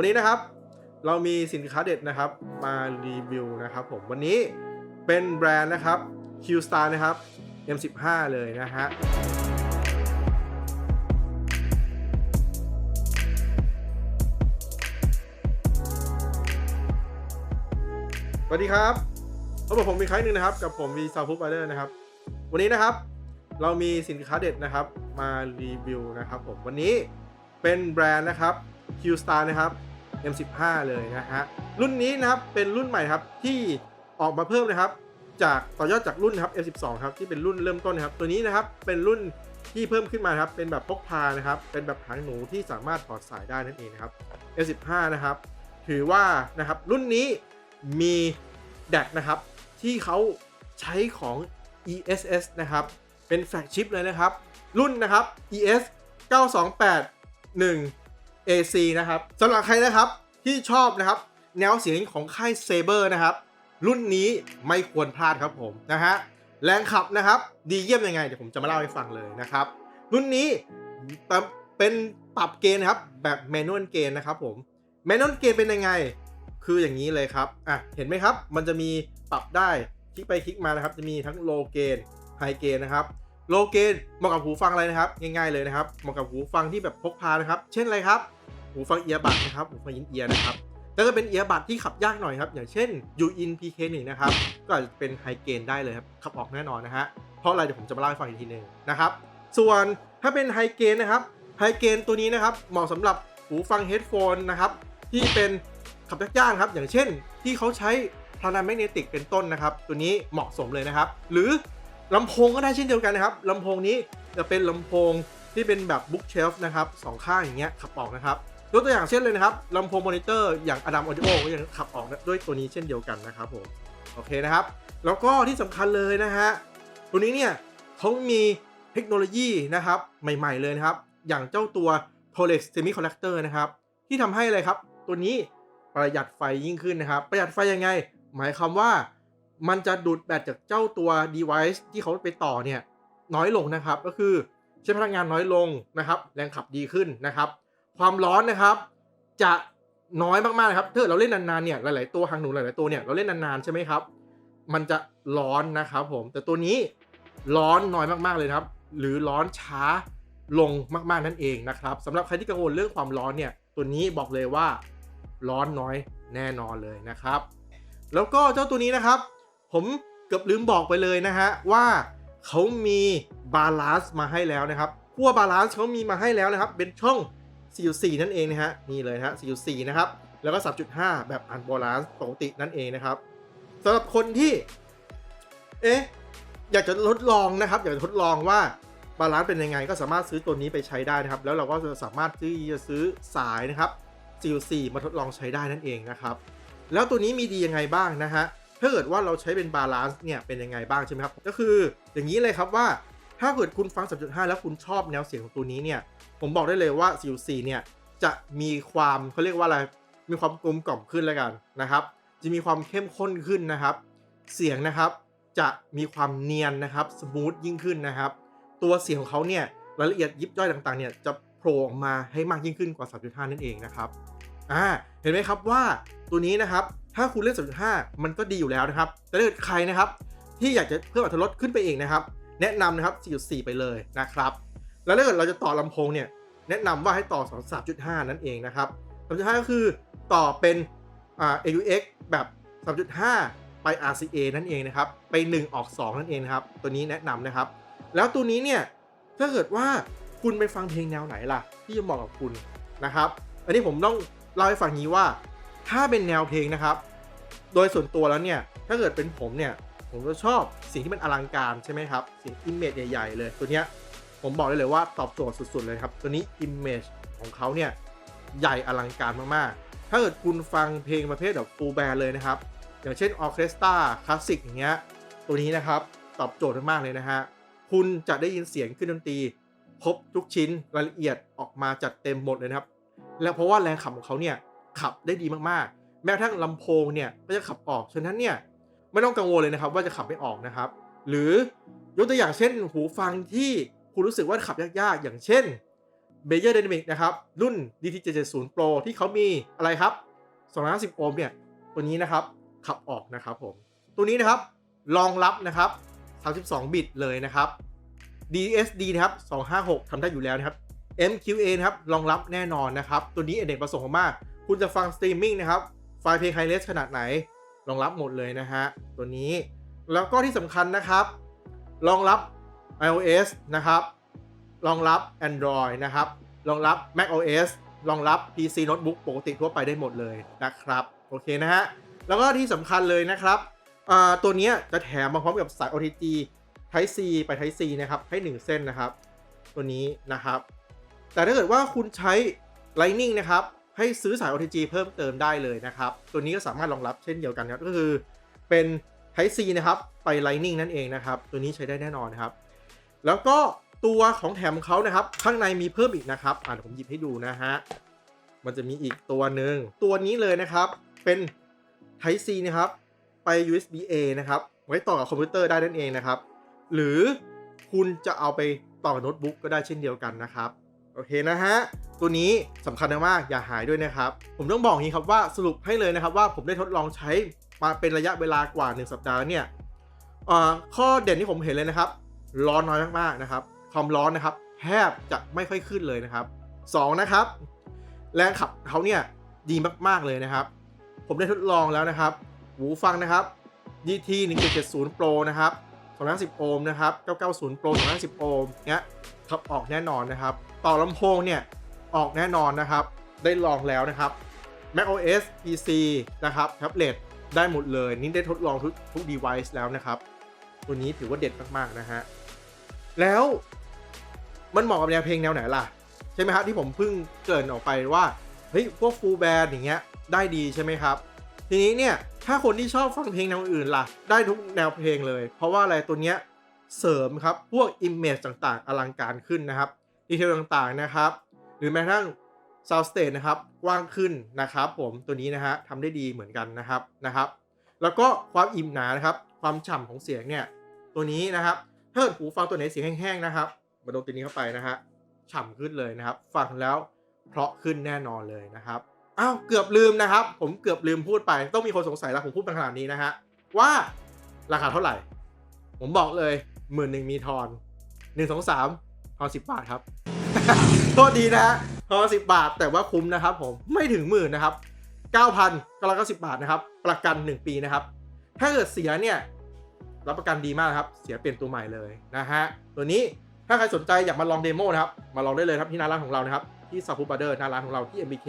วันนี้นะครับ เรามีสินค้าเด็ดนะครับมารีวิวนะครับผมวันนี้เป็นแบรนด์นะครับ Q Star นะครับ M15 เลยนะฮะสวัสดีครับพบกับผมอีกครั้งหนึ่งนะครับ กับผมวีซาฟูบไบเดอร์นะครับ วันนี้นะครับ เรามีสินค้าเด็ดนะครับมารีวิวนะครับผมวันนี้เป็นแบรนด์นะครับ Q Star นะครับ M15 เลยนะฮะรุ่นนี้นะครับเป็นรุ่นใหม่ครับที่ออกมาเพิ่มนะครับ จากต่อยอดจากรุ่นครับ M12 ครับที่เป็นรุ่นเริ่มต้นนะครับ ตัวนี้นะครับเป็นรุ่นที่เพิ่มขึ้นมาครับเป็นแบบพกพานะครับเป็นแบบหางหนูที่สามารถถอดสายได้นั่นเองนะครับ M15 นะครับถือว่านะครับรุ่นนี้มีแดกนะครับที่เขาใช้ของ ESS นะครับเป็นแฟลกชิพเลยนะครับ รุ่นนะครับ ES 9281 AC นะครับสำหรับใครนะครับที่ชอบนะครับแนวเสียงของค่าย Saber นะครับ รุ่นนี้ไม่ควรพลาดครับผมนะฮะแรงขับนะครับ ดีเยี่ยมยังไงเดี๋ยวผมจะมาเล่าให้ฟังเลยนะครับ รุ่นนี้เป็นปรับเกณฑ์นะครับแบบแมนนวลเกณฑ์นะครับผมแมนนวลเกณฑ์เป็นยังไง คืออย่างนี้เลยครับอะเห็นไหมครับ มันจะมีปรับได้คลิกไปคลิกมานะครับ จะมีทั้งโลเกณฑ์ไฮเกณฑ์นะครับโลเกณฑ์เหมาะกับหูฟังอะไรนะครับ ง่ายๆเลยนะครับเหมาะกับหูฟังที่แบบพกพานะครับ เช่นอะไรครับ หูฟังเอียร์บัดนะครับหูฟังยินเอียร์นะครับแล้วก็เป็นเอียร์บัดที่ขับยากหน่อยครับ อย่างเช่น u in PK1 นะครับ ก็อาจจะเป็นไฮเกณฑ์ได้เลยครับ ขับออกแน่นอนนะฮะ เพราะอะไรเดี๋ยวผมจะมาเล่าให้ฟังอีกทีหนึ่งนะครับ ส่วนถ้าเป็นไฮเกณฑ์นะครับ ไฮเกณฑ์ตัวนี้นะครับ เหมาะสำหรับหูฟังเฮดโฟนนะครับ ที่เป็นขับยากๆครับ อย่างเช่น ที่เขาใช้พลานาแมกเนติกเป็นต้นนะครับ ตัวนี้เหมาะสมเลยนะครับ หรือลำโพงก็ได้เช่นเดียวกันนะครับลำโพงนี้จะเป็นลำโพงที่เป็นแบบบุ๊กเชลฟ์นะครับสองข้างอย่างเงี้ยขับออกนะครับ ยกตัวอย่างเช่นเลยนะครับลำโพงมอนิเตอร์อย่าง Adam Audio ก็ยังขับออกด้วยตัวนี้เช่นเดียวกันนะครับผมโอเคนะครับ แล้วก็ที่สำคัญเลยนะฮะตัวนี้เนี่ยเขามีเทคโนโลยีนะครับใหม่ๆเลยนะครับ อย่างเจ้าตัว Tolex Semiconductor นะครับ ที่ทำให้อะไรครับ ตัวนี้ประหยัดไฟยิ่งขึ้นนะครับ ประหยัดไฟยังไง หมายความว่ามันจะดูดแบตจากเจ้าตัว device ที่เขาไปต่อเนี่ยน้อยลงนะครับ ก็คือใช้พลังงานน้อยลงนะครับ แรงขับดีขึ้นนะครับ ความร้อนนะครับ จะน้อยมากๆนะครับถ้าเราเล่นนานๆเนี่ยหลายๆตัวหางหนูหลายๆตัวเนี่ยเราเล่นนานๆใช่ไหมครับ มันจะร้อนนะครับผมแต่ตัวนี้ร้อนน้อยมากๆเลยครับ หรือร้อนช้าลงมากๆนั่นเองนะครับสำหรับใครที่กังวลเรื่องความร้อนเนี่ยตัวนี้บอกเลยว่าร้อนน้อยแน่นอนเลยนะครับ แล้วก็เจ้าตัวนี้นะครับ ผมเกือบลืมบอกไปเลยนะฮะว่าเขามีบาลานซ์มาให้แล้วนะครับขั้วบาลานซ์เขามีมาให้แล้วนะครับ เป็นช่อง 4.4 นั่นเองนะฮะนี่เลยนะฮะ 4.4 นะครับ แล้วก็ 3.5 แบบอันบาลานซ์ปกตินั่นเองนะครับสำหรับคนที่ เอ๊ะ อยากจะทดลองนะครับ อยากจะทดลองว่าบาลานซ์เป็นยังไงก็สามารถซื้อตัวนี้ไปใช้ได้นะครับ แล้วเราก็จะสามารถที่จะซื้อสายนะครับ 4.4 มาทดลองใช้ได้นั่นเองนะครับ แล้วตัวนี้มีดียังไงบ้างนะฮะถ้าเกิดว่าเราใช้เป็นบาลานซ์เนี่ยเป็นยังไงบ้างใช่ไหมครับ ก็คืออย่างนี้เลยครับว่า ถ้าเกิดคุณฟัง 3.5 แล้วคุณชอบแนวเสียงของตัวนี้เนี่ย ผมบอกได้เลยว่า4.4เนี่ยจะมีความเขาเรียกว่าอะไร มีความกลมกล่อมขึ้นแล้วกันนะครับ จะมีความเข้มข้นขึ้นนะครับ เสียงนะครับจะมีความเนียนนะครับ สมูทยิ่งขึ้นนะครับ ตัวเสียงของเขาเนี่ยรายละเอียดยิบย่อยต่างๆเนี่ยจะโผล่ออกมาให้มากยิ่งขึ้นกว่า 3.5 นั่นเองนะครับอ่าเห็นไหมครับว่าตัวนี้นะครับ ถ้าคุณเล่น 3.5 มันก็ดีอยู่แล้วนะครับ แต่ถ้าเกิดใครนะครับ ที่อยากจะเพิ่มอรรถรสขึ้นไปเองนะครับ แนะนำนะครับ 4.4 ไปเลยนะครับ แล้วถ้าเกิดเราจะต่อลำโพงเนี่ย แนะนำว่าให้ต่อ 3.5 นั่นเองนะครับ3.5 ก็คือต่อเป็น AUX แบบ 3.5 ไป RCA นั่นเองนะครับ ไป 1 ออก 2 นั่นเองนะครับ ตัวนี้แนะนำนะครับ แล้วตัวนี้เนี่ย ถ้าเกิดว่าคุณไปฟังเพลงแนวไหนล่ะ ที่จะเหมาะกับคุณนะครับ อันนี้ผมต้องเล่าให้ฟังนี้ว่า ถ้าเป็นแนวเพลงนะครับ โดยส่วนตัวแล้วเนี่ย ถ้าเกิดเป็นผมเนี่ย ผมจะชอบสิ่งที่มันอลังการใช่ไหมครับ สิ่งอิมเมจใหญ่ ๆ เลยตัวเนี้ยผมบอกได้เลยว่าตอบโจทย์สุด ๆ เลยครับ ตัวนี้อิมเมจของเขาเนี่ย ใหญ่อลังการมากๆ ถ้าเกิดคุณฟังเพลงประเภทแบบฟูลแบนเลยนะครับ อย่างเช่นออเคสตราคลาสสิกอย่างเงี้ยตัวนี้นะครับตอบโจทย์มากๆเลยนะฮะคุณจะได้ยินเสียงขึ้นดนตรีครบทุกชิ้นรายละเอียดออกมาจัดเต็มหมดเลยนะครับ แล้วเพราะว่าแรงขับของเขาเนี่ยขับได้ดีมากๆ แม้กระทั่งลำโพงเนี่ยก็จะขับออกฉะนั้นเนี่ย ไม่ต้องกังวลเลยนะครับ ว่าจะขับไม่ออกนะครับ หรือยกตัวอย่างเช่น หูฟังที่คุณรู้สึกว่าขับยากๆ อย่างเช่น b a y e r Dynamic นะครับ รุ่น DT770 Pro ที่เขามีอะไรครับ 250 โอห์มเนี่ย ตัวนี้นะครับ ขับออกนะครับผม ตัวนี้นะครับรองรับนะครับ 32 บิตเลยนะครับ DSD นะครับ 256 ทำได้อยู่แล้วนะครับ MQA นะครับ รองรับแน่นอนนะครับ ตัวนี้อเนกประสงค์มาก คุณจะฟังสตรีมมิ่งนะครับ ไฟล์เพลงไฮเลสขนาดไหน รองรับหมดเลยนะฮะ ตัวนี้ แล้วก็ที่สำคัญนะครับ รองรับ iOS นะครับ รองรับ Android นะครับ รองรับ macOS รองรับ PC Notebook ปกติทั่วไปได้หมดเลยนะครับ โอเคนะฮะ แล้วก็ที่สำคัญเลยนะครับอ่าตัวนี้จะแถมมาพร้อมกับสาย OTG Type C ไป Type C นะครับ ให้ 1 เส้นนะครับ ตัวนี้นะครับ แต่ถ้าเกิดว่าคุณใช้ Lightning นะครับ ให้ซื้อสาย OTG เพิ่มเติมได้เลยนะครับ ตัวนี้ก็สามารถรองรับเช่นเดียวกันครับ ก็คือเป็น Type C นะครับ ไป Lightning นั่นเองนะครับ ตัวนี้ใช้ได้แน่นอนนะครับ แล้วก็ตัวของแถมเขานะครับ ข้างในมีเพิ่มอีกนะครับ อ่าเดี๋ยวผมหยิบให้ดูนะฮะ มันจะมีอีกตัวหนึ่ง ตัวนี้เลยนะครับ เป็น Type C นะครับ ไป USB A นะครับ ไว้ต่อกับคอมพิวเตอร์ได้นั่นเองนะครับ หรือคุณจะเอาไปต่อโน้ตบุ๊กก็ได้เช่นเดียวกันนะครับ โอเคนะฮะ ตัวนี้สำคัญมากอย่าหายด้วยนะครับ ผมต้องบอกนี้ครับว่าสรุปให้เลยนะครับว่าผมได้ทดลองใช้มาเป็นระยะเวลากว่า 1 สัปดาห์เนี่ยข้อเด่นที่ผมเห็นเลยนะครับ ร้อนน้อยมากๆนะครับความร้อนนะครับแทบจะไม่ค่อยขึ้นเลยนะครับ 2 นะครับ แรงขับเขาเนี่ยดีมากๆเลยนะครับ ผมได้ทดลองแล้วนะครับ หูฟังนะครับ DT 1770 Pro นะครับ250โอห์มนะครับ990 Pro 250โอห์มเนี้ยขับออกแน่นอนนะครับ ต่อลำโพงเนี่ย ออกแน่นอนนะครับ ได้ลองแล้วนะครับ macOS PC นะครับแท็บเล็ตได้หมดเลย นี่ได้ทดลองทุกทุก device แล้วนะครับ ตัวนี้ถือว่าเด็ดมากๆนะฮะ แล้วมันเหมาะกับแนวเพลงแนวไหนล่ะ ใช่ไหมครับที่ผมเพิ่งเกริ่นออกไปว่า เฮ้ย พวกฟูลแบนด์อย่างเงี้ยได้ดีใช่ไหมครับ ทีนี้เนี่ย ถ้าคนที่ชอบฟังเพลงแนวอื่นล่ะ ได้ทุกแนวเพลงเลย เพราะว่าอะไรตัวเนี้ยเสริมครับ พวกอิมเมจต่างๆ อลังการขึ้นนะครับดีเทลต่างๆนะครับ หรือแม้กระทั่งซาวสเต e นะครับกว้างขึ้นนะครับผมตัวนี้นะฮะทำได้ดีเหมือนกันนะครับนะครับ แล้วก็ความอิ่มหนานะครับ ความฉ่ำของเสียงเนี่ยตัวนี้นะครับถ้าเกิดหูฟังตัวไหนเสียงแห้งๆนะครับมาดนตัวนี้เข้าไปนะฮะฉ่ำขึ้นเลยนะครับ ฟังแล้วเพราะขึ้นแน่นอนเลยนะครับอ้าวเกือบลืมนะครับ ผมเกือบลืมพูดไป ต้องมีคนสงสัยแล้วผมพูดมาขนาดนี้นะฮะว่าราคาเท่าไหร่ ผมบอกเลยหมื่นหนึ่งมีทอนหนึ่งสองสามทอนสิบบาทครับ โทษดีนะฮะทอสิบบาทแต่ว่าคุ้มนะครับผมไม่ถึงหมื่นนะครับเก้าพันก็ร้อยเก้าสิบบาทนะครับ ประกันหนึ่งปีนะครับ ถ้าเกิดเสียเนี่ยรับประกันดีมากครับ เสียเปลี่ยนตัวใหม่เลยนะฮะตัวนี้ถ้าใครสนใจอยากมาลองเดโมนะครับ มาลองได้เลยครับที่หน้าร้านของเรานะครับ ที่ซาฟูบาร์เดอร์หน้าร้านของเราที่ MBK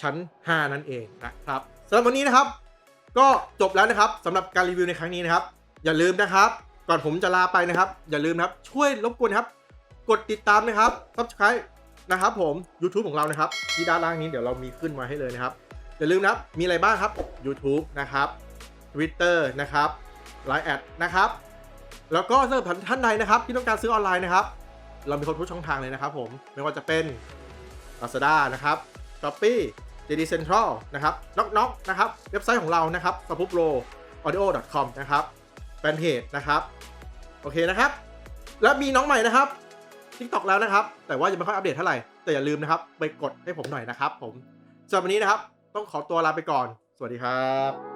ชั้น 5 นั่นเองนะครับสำหรับวันนี้นะครับ ก็จบแล้วนะครับสำหรับการรีวิวในครั้งนี้นะครับ อย่าลืมนะครับ ก่อนผมจะลาไปนะครับ อย่าลืมนะครับ ช่วยรบกวนครับ กดติดตามนะครับ subscribe นะครับผม YouTube ของเรานะครับ ที่ด้านล่างนี้เดี๋ยวเรามีขึ้นมาให้เลยนะครับ อย่าลืมนะครับมีอะไรบ้างครับ YouTube นะครับ Twitter นะครับ Line แอดนะครับ แล้วก็สำหรับท่านใดนะครับ ที่ต้องการซื้อออนไลน์นะครับ เรามีครบทุกช่องทางเลยนะครับผมไม่ว่าจะเป็น Lazada นะครับ Shopee JD Central นะครับ Knock Knock นะครับ เว็บไซต์ของเรานะครับ s a p u p r o audio com นะครับแฟนเพจนะครับ โอเคนะครับ แล้วมีน้องใหม่นะครับ ทิกตอกแล้วนะครับ แต่ว่ายังไม่ค่อยอัปเดตเท่าไหร่ แต่อย่าลืมนะครับ ไปกดให้ผมหน่อยนะครับ ผมสำหรับวันนี้นะครับ ต้องขอตัวลาไปก่อน สวัสดีครับ